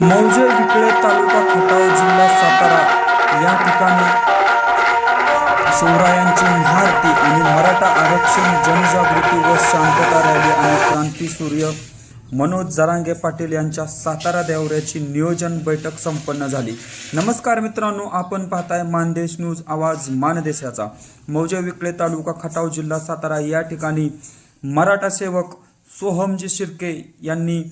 मौजे विकळे तालुका खटाव जिल्हा सातारा. या ठिकाणी शिवरायांची महाआरती आणि मराठा आरक्षण जनजागृती व शांतता रॅली आणि क्रांती सूर्य मनोज जरांगे पाटील यांच्या सातारा दौऱ्याची नियोजन बैठक संपन्न झाली. नमस्कार मित्रांनो आपण पाहताय मानदेश न्यूज आवाज मानदेशाचा. मौजे विकळे तालुका खटाव जिल्हा सातारा या ठिकाणी मराठा सेवक सोहमजी शिर्के यांनी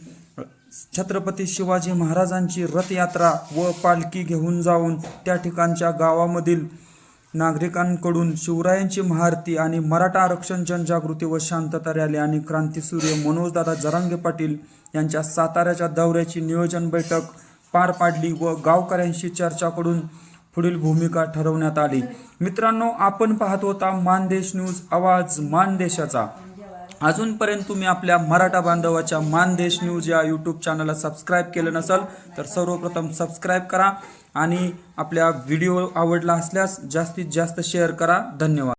छत्रपती शिवाजी महाराजांची रथयात्रा व पालखी घेऊन जाऊन त्या ठिकाणच्या गावामधील नागरिकांकडून शिवरायांची महाआरती आणि मराठा आरक्षण जनजागृती व शांतता रॅली आणि क्रांतीसूर्य मनोजदादा जरांगे पाटील यांच्या साताऱ्याच्या दौऱ्याची नियोजन बैठक पार पाडली व गावकऱ्यांशी चर्चा करून पुढील भूमिका ठरवण्यात आली. मित्रांनो आपण पाहत होता मानदेश न्यूज आवाज मानदेशाचा अजूनपर्यंत तुम्ही आपल्या मराठा बांधवाच्या मानदेश न्यूज या यूट्यूब चॅनलला सबस्क्राईब केलं नसेल तर सर्वप्रथम सबस्क्राईब करा आणि आपल्या व्हिडिओ आवडला असल्यास जास्तीत जास्त शेअर करा. धन्यवाद.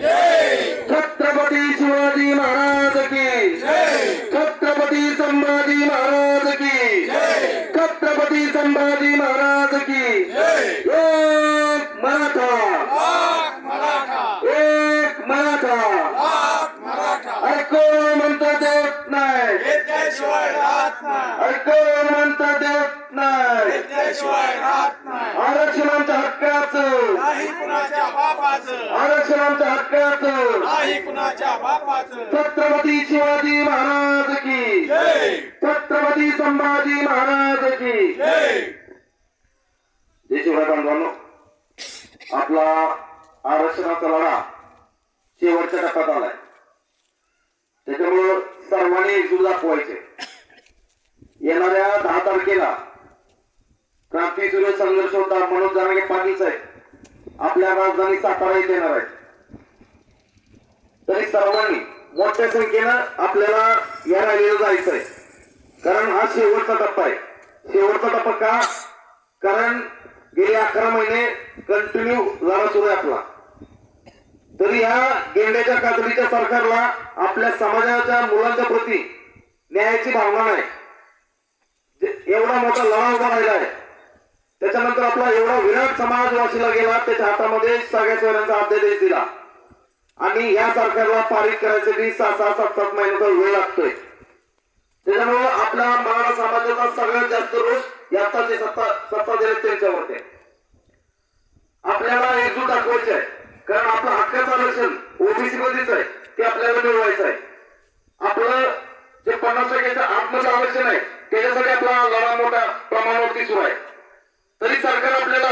छत्रपती शिवाजी महाराज की. छत्रपती संभाजी महाराज की. छत्रपती संभाजी महाराज की. एक मराठा. एक मराठा. अरे कोण म्हणतं देत नाही? त्याशिवाय राहत अरे कोण म्हणतं देत नाही त्याशिवाय राहत नाही आरक्षणाच्या हक्काचं नाही कुणाच्या बापाचं. आरक्षणाच्या हक्काचं. नाही कुणाच्या बापाचं. छत्रपती शिवाजी महाराज की. जय. छत्रपती संभाजी महाराज की. जय. देशभर बांधवांनो आपला आरक्षणाचा लढा शेवटच्या टप्प्यात आलाय. त्याच्यामुळं सर्वांनी एकजूट दाखवायचे. येणाऱ्या दहा तारखेला क्रांती सूर्य संघर्ष होता मनोज जानागे पाटील साहेब आपल्या राजधानी सातारा येथे येणार आहेत. तरी सर्वांनी मोठ्या संख्येनं आपल्याला या रॅलीला जायचं आहे कारण हा शेवटचा टप्पा आहे. शेवटचा टप्पा का? कारण गेले अकरा महिने कंटिन्यू लढा सुरू आहे आपला. तरी या गेंड्याच्या कातडीच्या सरकारला आपल्या समाजाच्या मुलांच्या प्रती न्यायाची भावना नाही. एवढा मोठा लढा उभा राहिला आहे. त्याच्यानंतर आपला एवढा विराट समाज वाशीला गेला त्याच्या हातामध्ये सगळ्या सोयऱ्यांचा अध्यादेश दिला. आणि या सरकारला पारित करायसाठी सहा सहा सात सात महिन्याचा वेळ लागतोय. त्याच्यामुळे आपल्या मराठा समाजाचा सगळ्यात जास्त रोष याचा जे सत्ता सत्ता दिले त्यांच्यावरती आहे. आपल्याला एकजूट दाखवायची आहे कारण आपलं हक्काचं आरक्षण ओबीसी मध्येच आहे. ते आपल्याला मिळवायचं आहे. आपलं जे पन्नास टक्क्याचं आत्मचं आरक्षण आहे त्याच्यासाठी आपला लढा मोठ्या प्रमाणावरती सुरू आहे. तरी सरकार आपल्याला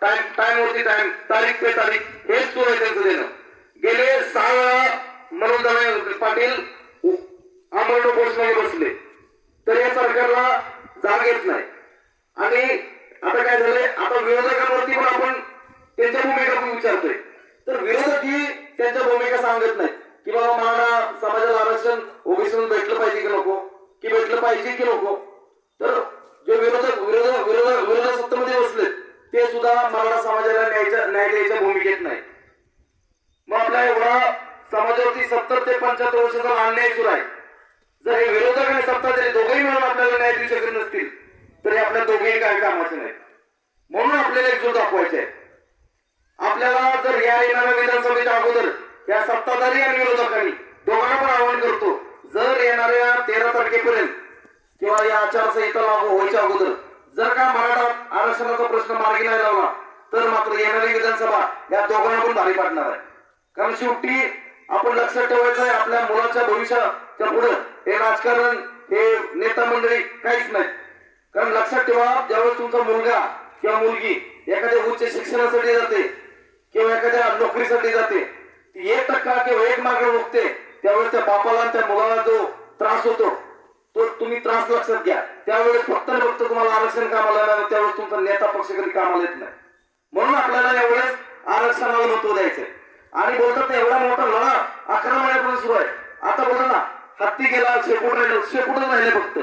टाइम टाइम वरती टाइम तारीख पे तारीख हेच सुरू आहे त्यांचं देणं. गेले सहा वेळा मनोज पाटील आमरण उपोषणाने बसले. तर या सरकारला जाग येत नाही. आणि आता काय झालंय? आता विरोधकांवरती पण आपण त्यांच्या भूमिका विचारतोय. तर विरोधक ही त्यांच्या भूमिका सांगत नाही की बाबा मराठा समाजाला आरक्षण ओबीसी भेटलं पाहिजे की नको? की भेटलं पाहिजे की नको? तर जे विरोधक विरोधक विरोधक विरोधक सत्तेमध्ये बसले. ते सुद्धा मराठा समाजाला न्यायच्या न्याय द्यायच्या भूमिकेत नाही. मग आपला एवढा समाजावरती सत्तर ते पंच्याहत्तर वर्षाचा अन्याय सुरू आहे. जर हे विरोधक आणि सत्ताधारी दोघेही मिळून आपल्याला न्याय देऊ शकत नसतील तर हे आपल्या दोघेही काय कामाचे नाही म्हणून आपल्याला एकजूट दाखवायचे आहे. आपल्याला जर या येणाऱ्या विधानसभेच्या अगोदर या सत्ताधारी आणि विरोधकांनी दोघांना पण आवाहन करतो जर येणाऱ्या तेरा तारखेपर्यंत किंवा या आचारसंहिता लागू व्हायच्या अगोदर जर का मराठा आरक्षणाचा प्रश्न मार्गी नाही लावला तर मात्र येणारी विधानसभा या दोघांना पण भारी पाडणार आहे. कारण शेवटी आपण लक्षात ठेवायचं आहे आपल्या मुलाच्या भविष्याच्या पुढे हे राजकारण हे नेता मंडळी काहीच नाही. कारण लक्षात ठेवा ज्यावेळेस तुमचा मुलगा किंवा मुलगी एखाद्या उच्च शिक्षणासाठी जाते किंवा एखाद्या नोकरीसाठी जाते एक टक्का किंवा एक मागणी बघते त्यावेळेस त्या बापाला त्या मुलाला जो त्रास होतो तुम्ही त्रास लक्षात घ्या. त्यावेळेस फक्त फक्त तुम्हाला आरक्षण कामाला येणार त्यावेळेस तुमचा नेता पक्ष कधी कामाला येत नाही. म्हणून आपल्याला यावेळेस आरक्षणाला महत्त्व द्यायचंय. आणि बोलतात एवढा मोठा लढा अकरा महिन्यापासून सुरू आहे. आता बघा ना हत्ती गेला शेपूट राहिलं शेपूटच राहिले फक्त.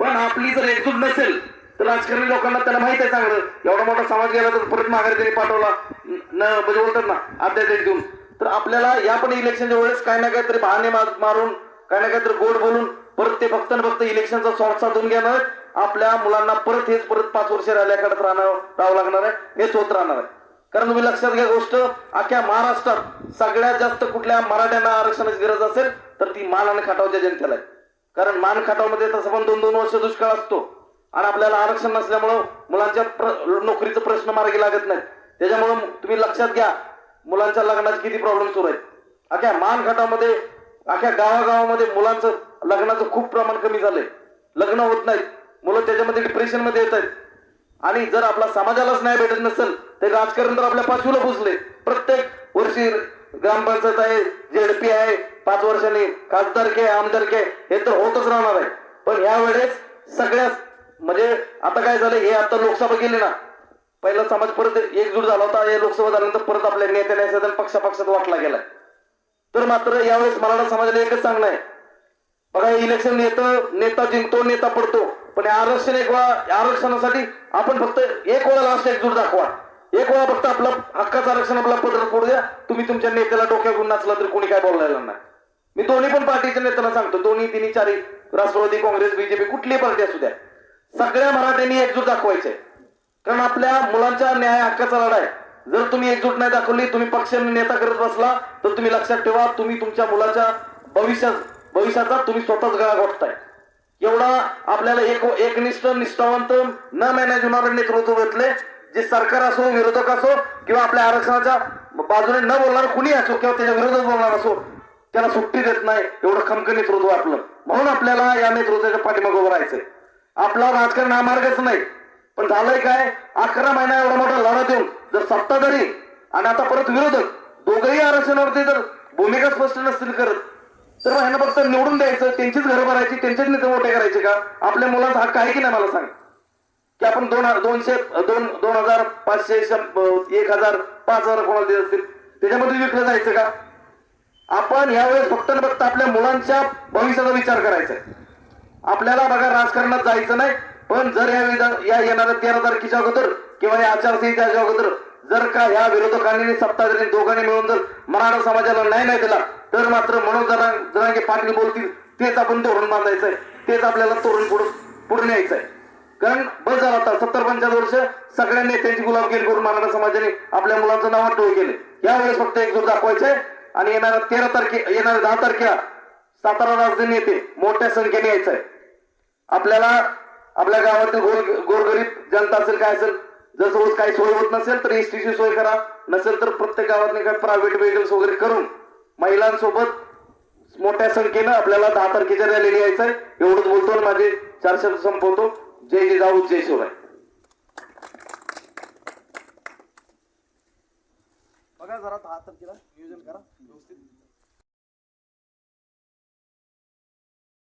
पण आपली जर एकजूट नसेल तर राजकारणी लोकांना त्याला माहीत आहे चांगलं. एवढा मोठा समाज गेला तर परत माघारी त्यांनी पाठवला. न म्हणजे बोलतात ना अध्यादेश देऊन. तर आपल्याला या पण इलेक्शनच्या वेळेस काही ना काहीतरी बहाणे मारून काही ना काहीतरी गोड बोलून परत ते फक्त फक्त इलेक्शनचा स्वार्थ साधून घेणार आहेत. आपल्या मुलांना परत हेच परत पाच वर्ष राहिल्याकडे राहणार राहावं लागणार आहे हेच होत राहणार आहे. कारण तुम्ही लक्षात घ्या गोष्ट अख्ख्या महाराष्ट्रात सगळ्यात जास्त कुठल्या मराठ्यांना आरक्षणाची गरज असेल तर ती मान आणि खटावच्या जनतेला आहे. कारण मान खटावमध्ये तसं पण दोन दोन वर्ष दुष्काळ असतो. आणि आपल्याला आरक्षण नसल्यामुळं मुलांच्या प्र- नोकरीचा प्रश्न मार्गी लागत नाही त्याच्यामुळं तुम्ही लक्षात घ्या मुलांच्या लग्नाचे किती प्रॉब्लेम सुरू आहेत. अख्ख्या मान खटामध्ये अख्ख्या गावागावामध्ये मुलांचं लग्नाचं खूप प्रमाण कमी झालंय. लग्न होत नाहीत. मुलं त्याच्यामध्ये डिप्रेशनमध्ये येत आहेत. आणि जर आपला समाजालाच नाही भेटत नसेल तर राजकारण तर आपल्या पाचवीला पोचले प्रत्येक वर्षी ग्रामपंचायत आहे जेडपी आहे पाच वर्षांनी खासदारकी आहे आमदारकी आहे हे तर होतच राहणार आहे. पण ह्या वेळेस सगळ्याच म्हणजे आता काय झालं हे आता लोकसभा गेली ना. पहिला समाज परत एकजूट झाला होता हे लोकसभा झाल्यानंतर परत आपल्या नेत्या नेत्या पक्षापक्षात वाटला गेलाय. तर मात्र यावेळेस मराठा समाजाला एकच सांगणं आहे. बघा हे इलेक्शन येतं नेता जिंकतो नेता पडतो. पण आरक्षण एक वेळा आरक्षणासाठी आपण फक्त एक वेळा लास्ट एकजूट दाखवा. एक वेळा फक्त आपलं हक्काचं आरक्षण आपला पत्र पडू द्या. तुम्ही तुमच्या नेत्याला डोक्या घेऊन नाचला तरी कोणी काय बोलायला नाही. मी दोन्ही पण पार्टीच्या नेत्यांना सांगतो. दोन्ही तिन्ही चारही राष्ट्रवादी काँग्रेस बीजेपी कुठलीही पार्टी असू द्या. सगळ्या मराठ्यांनी एकजूट दाखवायचे कारण आपल्या मुलांच्या न्याय हक्काचा लढा आहे जर तुम्ही एकजूट नाही दाखवली तुम्ही पक्ष नेता करत बसला तर तुम्ही लक्षात ठेवा तुम्ही तुमच्या मुलाच्या भविष्यात भविष्याचा तुम्ही स्वतःच गळा घोटताय. एवढा आपल्याला एक एकनिष्ठ निष्ठावंत न मॅनेज होणारे नेतृत्व घेतले जे सरकार असो विरोधक असो किंवा आपल्या आरक्षणाच्या बाजूने न बोलणार कुणी असो किंवा त्याच्या विरोधात बोलणार असो त्याला सुट्टी देत नाही एवढं खमक नेतृत्व आपलं म्हणून आपल्याला या नेतृत्वाच्या पाठीमागे उभं राहायचंय. आपला राजकारण हा मार्गच नाही. पण झालंय काय? अकरा महिना एवढा मोठा लढा देऊन जर सत्ताधारी आणि आता परत विरोधक दोघंही आरक्षणावरती जर भूमिका स्पष्ट नसतील करत तर मग ह्यांना फक्त निवडून द्यायचं त्यांचीच घरं भरायची त्यांचेच नेते मोठे करायचे का? आपल्या मुलांचा हक्क आहे की नाही मला सांग. की आपण दोन दोनशे दोन दोन हजार पाचशे एक हजार पाच हजार कोणाला देत असतील? त्याच्यामध्ये विकलं जायचं का? आपण यावेळेस फक्त फक्त आपल्या मुलांच्या भविष्याचा विचार करायचा आहे. आपल्याला बघा राजकारणात जायचं नाही. पण जर या विधान या येणाऱ्या तेरा तारखेच्या अगोदर किंवा या आचारसंहितेच्या अगोदर जर का या विरोधकांनी सत्ताधारी दोघांनी मिळून जर मराठा समाजाला न्याय नाही दिला तर मात्र मनोज जरांगे पाटील बोलतील तेच आपण तोरण बांधायचंय तेच आपल्याला तोरण पुढे पुढे आहे कारण बस झाला आता सत्तर पंच्याहत्तर वर्ष सगळ्या नेत्यांची गुलामगिरी करून मराठा समाजाने आपल्या मुलांचं नाव टोळ केले. यावेळेस फक्त एकजूट दाखवायचंय आणि येणाऱ्या तेरा तारखे येणाऱ्या दहा तारखेला सातारा राजधानी येते मोठ्या संख्येने यायचंय. आपल्याला आपल्या गावातील गोर गोरगरीब जनता असेल काय असेल जर सपोज काही सोय होत नसेल तर एसटीची सोय करा. नसेल तर प्रत्येक गावात काही प्रायव्हेट व्हेकल्स वगैरे करून महिलांसोबत मोठ्या संख्येनं आपल्याला दहा तारखेच्या रॅलीला यायचंय. एवढंच बोलतो आणि माझे चार शब्द संपवतो. जय जय जाऊ जय शिवराय. बघा जरा दहा तारखेला.